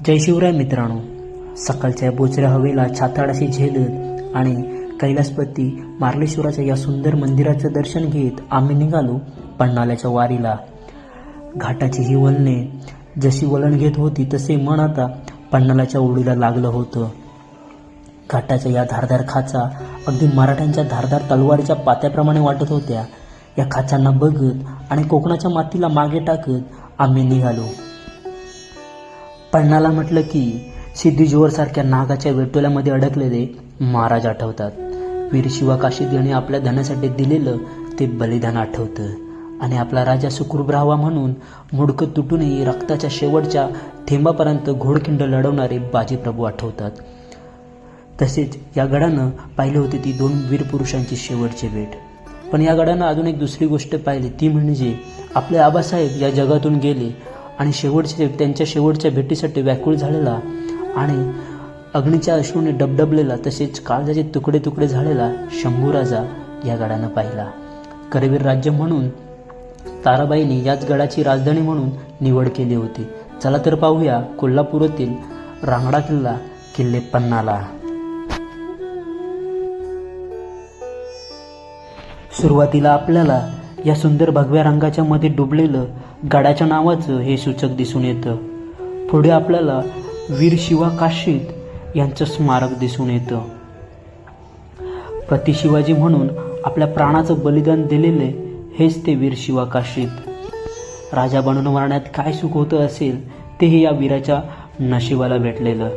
जय शिवराय मित्रांनो. सकाळच्या बोचऱ्या हवेला छाताडाशी झेलत आणि कैलासपती मार्लेश्वराच्या या सुंदर मंदिराचं दर्शन घेत आम्ही निघालो पन्नाल्याच्या वारीला. घाटाची ही वलणे जशी वळण घेत होती तसे मन आता पन्नाल्याच्या ओढीला लागलं होतं. घाटाच्या या धारदार खाचा अगदी मराठ्यांच्या धारदार तलवारीच्या पात्याप्रमाणे वाटत होत्या. या खाचांना बघत आणि कोकणाच्या मातीला मागे टाकत आम्ही निघालो. पन्नाला म्हटलं की सिद्धीजोवरसारख्या नागाच्या वेटोल्यामध्ये अडकलेले महाराज आठवतात. वीर शिवा काशीद यांनी आपल्या धनासाठी दिलेलं ते बलिदान आठवतं. आणि आपला राजा सुखरूप राहावा म्हणून मुडकं तुटूनही रक्ताच्या शेवटच्या थेंबापर्यंत घोडखिंड लढवणारे बाजीप्रभू आठवतात. तसेच या गडानं पाहिले होते ती दोन वीर पुरुषांची शेवटची भेट. पण या गडानं अजून एक दुसरी गोष्ट पाहिली ती म्हणजे आपले आबासाहेब या जगातून गेले आणि शेवटचे त्यांच्या शेवटच्या भेटीसाठी व्याकुळ झालेला आणि अग्नीच्या अश्रूने डबडबलेला तसेच काळजाचे तुकडे तुकडे झालेला शंभूराजा या गडानं पाहिला. करवीर राज्य म्हणून ताराबाईंनी याच गडाची राजधानी म्हणून निवड केली होती. चला तर पाहूया कोल्हापुरातील रांगडा किल्ला किल्ले पन्नाला. सुरुवातीला आपल्याला या सुंदर भगव्या रंगाच्या मध्ये डुबलेलं गडाच्या नावाचं हे सूचक दिसून येतं. पुढे आपल्याला वीर शिवा काशीद यांचं स्मारक दिसून येतं. प्रतिशिवाजी म्हणून आपल्या प्राणाचं बलिदान दिलेले हेच ते वीर शिवा काशीद. राजा बनून मरण्यात काय सुख होतं असेल तेही या वीराच्या नशिबाला भेटलेलं.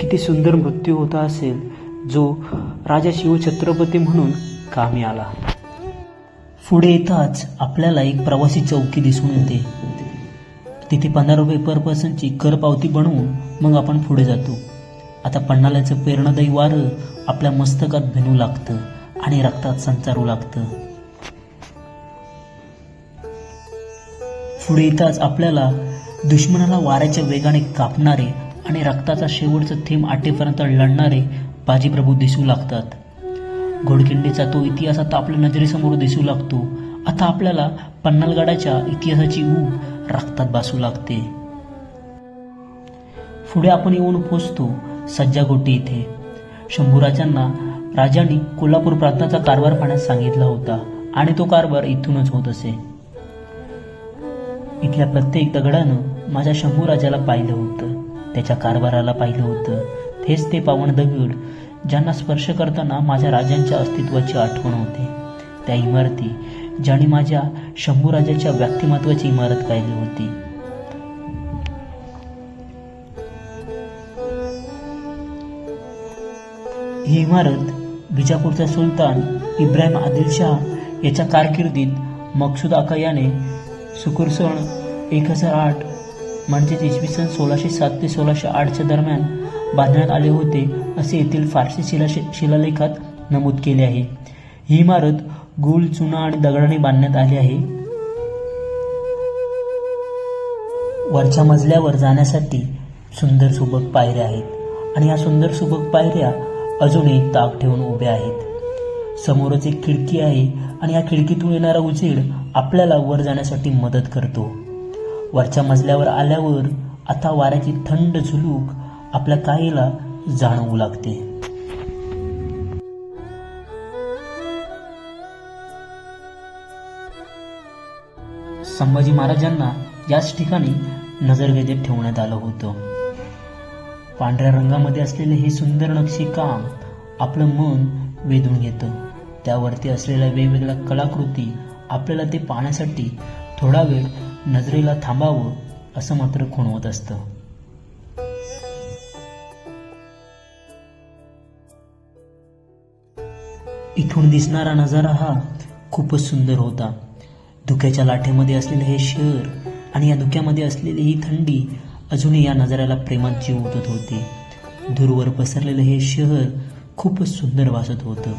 किती सुंदर मृत्यू होता असेल जो राजा शिवछत्रपती म्हणून कामी आला. पुढे येताच आपल्याला एक प्रवासी चौकी दिसून येते. तिथे पंधरा रुपये पर पर्सनची कर पावती बनवून मग आपण पुढे जातो. आता पन्नाल्याचं प्रेरणादायी वारं आपल्या मस्तकात भिनू लागतं आणि रक्तात संचारू लागतं. पुढे येताच आपल्याला दुश्मनाला वाऱ्याच्या वेगाने कापणारे आणि रक्ताचा शेवटचा थेंब आटेपर्यंत लढणारे बाजीप्रभू दिसू लागतात. घोडखिंडीचा तो इतिहास आता आपल्या नजरेसमोर दिसू लागतो. आता आपल्याला पन्नालगडाच्या इतिहासाची ऊब रक्तात भासू लागते. पुढे आपण येऊन पोचतो सज्जागोटी इथे. शंभूराजांना राजांनी कोल्हापूर प्रांताचा कारभार पाहण्यास सांगितला होता आणि तो कारभार इथूनच होत असे. इथल्या प्रत्येक दगडानं माझ्या शंभूराजाला पाहिलं होतं. त्याच्या कारभाराला पाहिलं होतं. तेच ते पावन दगड ज्यांना स्पर्श करताना माझ्या राजांच्या अस्तित्वाची आठवण होते. त्या इमारती ज्याने माझ्या शंभूराजाच्या व्यक्तिमत्वाची इमारत काढली होती. ही इमारत विजापूरचा सुलतान इब्राहिम आदिलशाह याच्या कारकिर्दीत मकसूद आका याने सुकुरसण एक हजार आठ म्हणजेच इसवी सन सोळाशे सात ते सोळाशे आठच्या दरम्यान बांधण्यात आले होते. असे येथील फारसी शिला शिलालेखात नमूद केले आहे. ही इमारत गुळ चुना आणि दगडाने बांधण्यात आली आहे. वरच्या मजल्यावर जाण्यासाठी सुंदर सुबक पायऱ्या आहेत आणि या सुंदर सुबक पायऱ्या अजूनही ताक ठेवून उभ्या आहेत. समोरच एक खिडकी आहे आणि या खिडकीतून येणारा उजेड आपल्याला वर जाण्यासाठी मदत करतो. वरच्या मजल्यावर आल्यावर आता वाऱ्याची थंड झुलूक आपल्या कायेला जाणवू लागते. संभाजी महाराजांना याच ठिकाणी नजरवेधेत ठेवण्यात आलं होतं. पांढऱ्या रंगामध्ये असलेले हे सुंदर नक्षीकाम आपलं मन वेधून घेतं. त्यावरती असलेल्या वेगवेगळ्या कलाकृती आपल्याला ते पाहण्यासाठी थोडा वेळ नजरेला थांबावं असं मात्र खुणवत असतं. इथून दिसणारा नजारा हा खूपच सुंदर होता. धुक्याच्या लाटेमध्ये असलेले हे शहर आणि या धुक्यामध्ये असलेली ही थंडी अजूनही या नजाऱ्याला प्रेमात जीव ओतत होती. दूरवर पसरलेलं हे शहर खूपच सुंदर वासत होतं.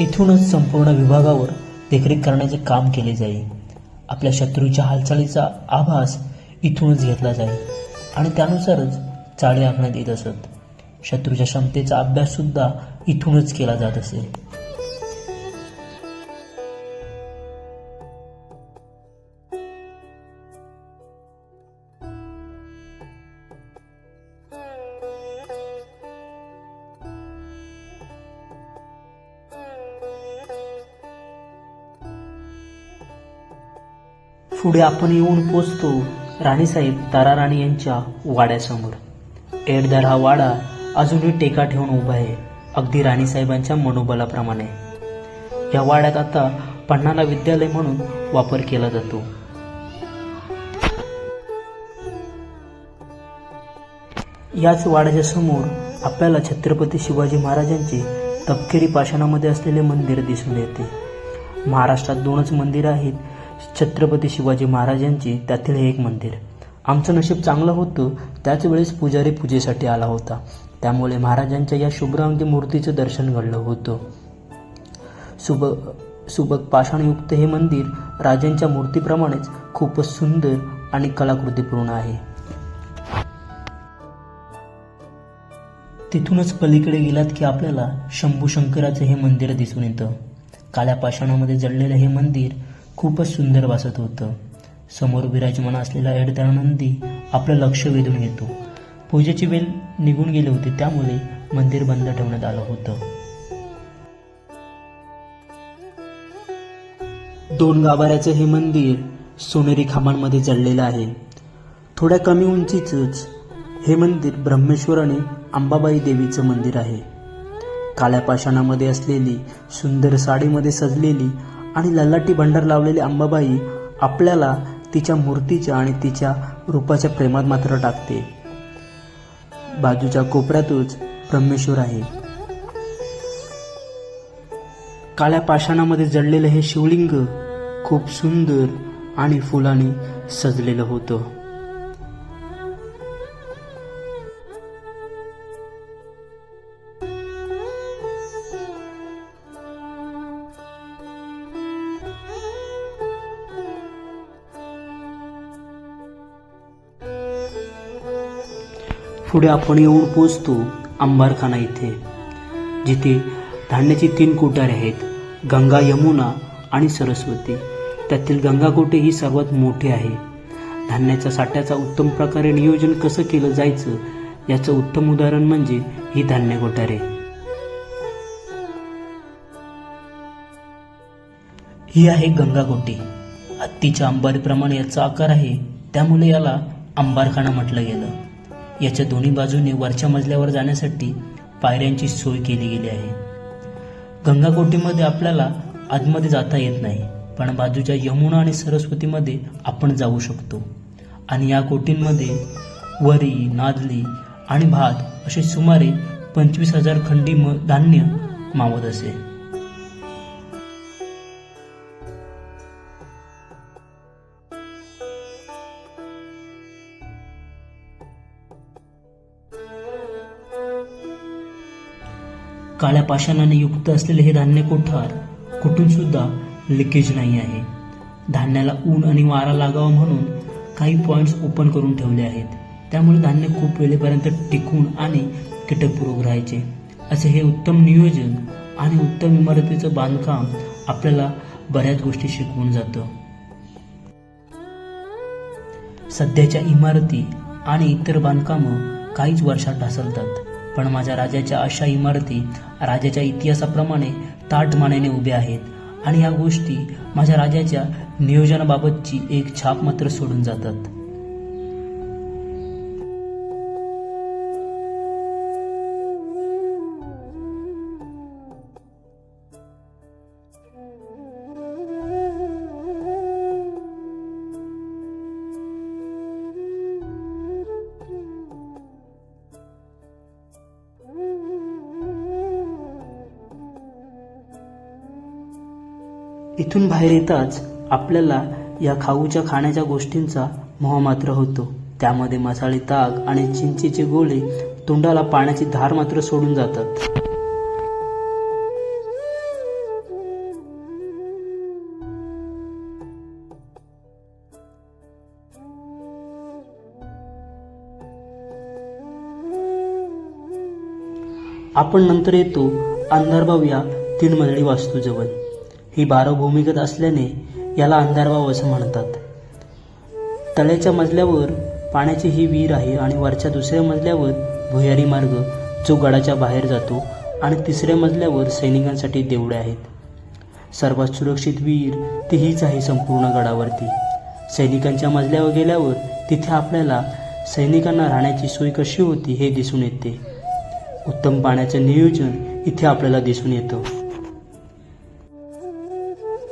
इथूनच संपूर्ण विभागावर देखरेख करण्याचे काम केले जाईल. आपल्या शत्रूच्या हालचालीचा आभास इथूनच घेतला जाईल आणि त्यानुसारच चाळे आखण्यात येत असत. शत्रूच्या क्षमतेचा अभ्याससुद्धा इथूनच केला जात असे पुढे आपण येऊन पोचतो राणीसाहेब ताराराणी यांच्या वाड्यासमोर. एडदार हा वाडा अजूनही टेका ठेवून उभा आहे अगदी राणीसाहेबांच्या मनोबलाप्रमाणे. या वाड्यात आता पन्नाला विद्यालय म्हणून वापर केला जातो. याच वाड्याच्या समोर आपल्याला छत्रपती शिवाजी महाराजांचे तपकिरी पाषाणामध्ये असलेले मंदिर दिसून येते. महाराष्ट्रात दोनच मंदिरं आहेत छत्रपती शिवाजी महाराजांची त्यातील हे एक मंदिर. आमचं नशीब चांगलं होतं त्याच वेळेस पुजारी पूजेसाठी आला होता. त्यामुळे महाराजांच्या या शुभ्रांगी मूर्तीचं दर्शन घडलं होतं. सुब सुबक पाषाणयुक्त हे मंदिर राजांच्या मूर्तीप्रमाणेच खूपच सुंदर आणि कलाकृतीपूर्ण आहे. तिथूनच पलीकडे गेलात की आपल्याला शंभू शंकराचं हे मंदिर दिसून येतं. काळ्या पाषाणामध्ये जडलेलं हे मंदिर खूपच सुंदर वासत होतं. समोर विराजमान असलेला एडदानंदी आपलं लक्ष वेधून घेतो. पूजेची वेळ निघून गेली होती त्यामुळे मंदिर बंद ठेवण्यात आलं होतं. दोन गाभाऱ्याचं हे मंदिर सोनेरी खांबांमध्ये जडलेलं आहे. थोड्या कमी उंचीचंच हे मंदिर ब्रह्मेश्वर आणि अंबाबाई देवीचं मंदिर आहे. काळ्या पाषाणामध्ये असलेली सुंदर साडीमध्ये सजलेली आणि ललाटी भंडार लावलेली अंबाबाई आपल्याला तिच्या मूर्तीच्या आणि तिच्या रूपाच्या प्रेमात मात्र टाकते. बाजूच्या कोपऱ्यातच ब्रह्मेश्वर आहे. काळ्या पाषाणामध्ये जडलेलं हे शिवलिंग खूप सुंदर आणि फुलाने सजलेलं होतं. पुढे आपण येऊन पोचतो अंबारखाना इथे जिथे धान्याची तीन कोठारे आहेत गंगा यमुना आणि सरस्वती. त्यातील गंगाकोटे ही सर्वात मोठे आहे? धान्याच्या साठ्याचा उत्तम प्रकारे नियोजन कसं केलं जायचं? याचं उत्तम उदाहरण म्हणजे ही धान्य कोठारे. ही आहे गंगाकोटी हत्तीच्या अंबारीप्रमाणे याचा आकार आहे त्यामुळे याला अंबारखाना म्हटलं गेलं. याच्या दोन्ही बाजूने वरच्या मजल्यावर जाण्यासाठी पायऱ्यांची सोय केली गेली आहे. गंगाकोटीमध्ये आपल्याला आतमध्ये जाता येत नाही पण बाजूच्या यमुना आणि सरस्वतीमध्ये आपण जाऊ शकतो. आणि या कोटींमध्ये वरी नादली आणि भात असे सुमारे पंचवीस हजार खंडी म धान्य मावत असे. काळ्या पाषाणाने युक्त असलेले हे धान्य कोठार कुठून सुद्धा लिकेज नाही आहे. धान्याला ऊन आणि वारा लागावा म्हणून काही पॉइंट्स ओपन करून ठेवले आहेत. त्यामुळे धान्य खूप वेळेपर्यंत टिकून आणि कीटकपूर्वक राहायचे. असे हे उत्तम नियोजन आणि उत्तम इमारतीचं बांधकाम आपल्याला बऱ्याच गोष्टी शिकवून जातं. सध्याच्या इमारती आणि इतर बांधकामं काहीच वर्षात ढासळतात. पण माझ्या राजाच्या अशा इमारती राजाच्या इतिहासाप्रमाणे ताट मानेने उभ्या आहेत. आणि या गोष्टी माझ्या राजाच्या नियोजनाबाबतची एक छाप मात्र सोडून जातात. इथून बाहेर येताच आपल्याला या खाऊच्या खाण्याच्या गोष्टींचा मोह मात्र होतो. त्यामध्ये मसाले ताक आणि चिंचेचे गोळे तोंडाला पाण्याची धार मात्र सोडून जातात. आपण नंतर येतो अंधारबाव या तीन मजली वास्तूजवळ ही बारा भूमिगत असल्याने याला अंधारवाव असं म्हणतात. तळ्याच्या मजल्यावर पाण्याची ही विहीर आहे आणि वरच्या दुसऱ्या मजल्यावर भुयारी मार्ग जो गडाच्या बाहेर जातो आणि तिसऱ्या मजल्यावर सैनिकांसाठी देवळे आहेत. सर्वात सुरक्षित विहीर ती हीच आहे संपूर्ण गडावरती. सैनिकांच्या मजल्यावर गेल्यावर तिथे आपल्याला सैनिकांना राहण्याची सोय कशी होती हे दिसून येते. उत्तम पाण्याचं नियोजन इथे आपल्याला दिसून येतं.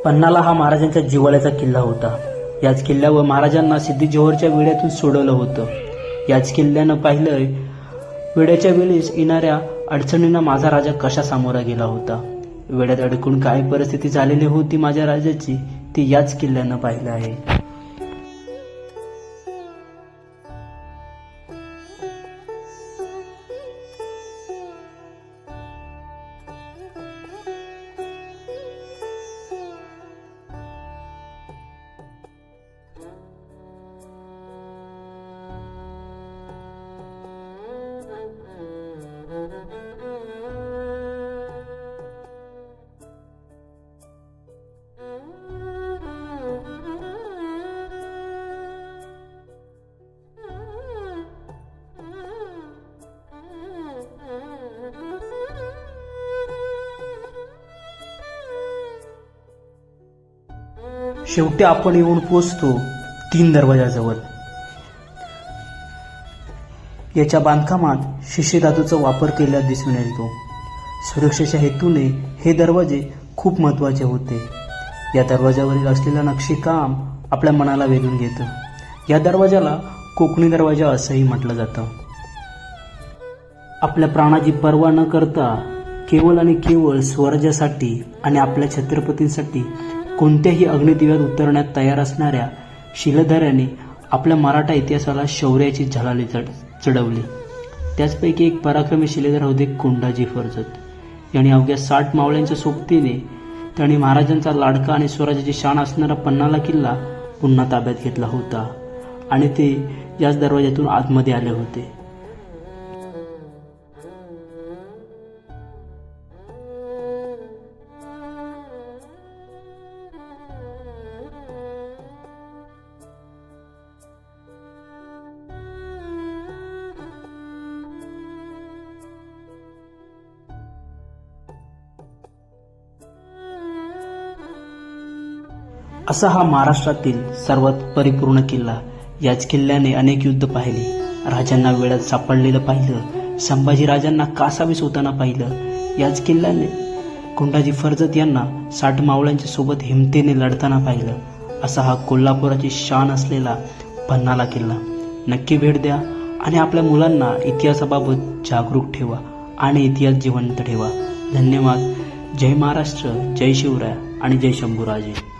पन्नाला हा महाराजांच्या जिवाळ्याचा किल्ला होता. याच किल्ल्यावर महाराजांना सिद्धी जोहरच्या वेड्यातून सोडवलं होतं. याच किल्ल्यानं पाहिलंय वेड्याच्या वेळेस येणाऱ्या अडचणींना माझा राजा कशा सामोरा गेला होता? वेड्यात अडकून काय परिस्थिती झालेली होती माझ्या राजाची ती याच किल्ल्यानं पाहिलं आहे. शेवटी आपण येऊन पोचतो तीन दरवाजाजवळ. याच्या बांधकामात शिष्यधातूचा वापर केल्यास दिसून येतो. सुरक्षेच्या हेतूने हे दरवाजे खूप महत्त्वाचे होते. या दरवाजावरील असलेलं नक्षीकाम आपल्या मनाला वेधून घेतं. या दरवाजाला कोकणी दरवाजा असंही म्हटलं जातं. आपल्या प्राणाची पर्वा न करता केवळ आणि केवळ स्वराज्यासाठी आणि आपल्या छत्रपतींसाठी कोणत्याही अग्निदिव्यात उतरण्यात तयार असणाऱ्या शिलधाऱ्याने आपल्या मराठा इतिहासाला शौर्याची झलाली चढ चढवली. त्याचपैकी एक पराक्रमी शिलेदार होते कोंडाजी फर्जत. यांनी अवघ्या साठ मावळ्यांच्या सोबतीने त्यांनी महाराजांचा लाडका आणि स्वराज्याची शान असणारा पन्नाला किल्ला पुन्हा ताब्यात घेतला होता आणि ते याच दरवाज्यातून आतमध्ये आले होते. असा हा महाराष्ट्रातील सर्वात परिपूर्ण किल्ला. याच किल्ल्याने अनेक युद्ध पाहिले. राजांना वेळात सापडलेलं पाहिलं. संभाजी राजांना कासावीस होताना पाहिलं? याच किल्ल्याने. कुंडाजी फर्जत यांना साठ मावळ्यांच्या सोबत हिमतीने लढताना पाहिलं. असा हा कोल्हापुराची शान असलेला पन्नाला किल्ला. नक्की भेट द्या आणि आपल्या मुलांना इतिहासाबाबत जागरूक ठेवा आणि इतिहास जिवंत ठेवा. धन्यवाद. जय महाराष्ट्र जय शिवराय आणि जय शंभूराजे.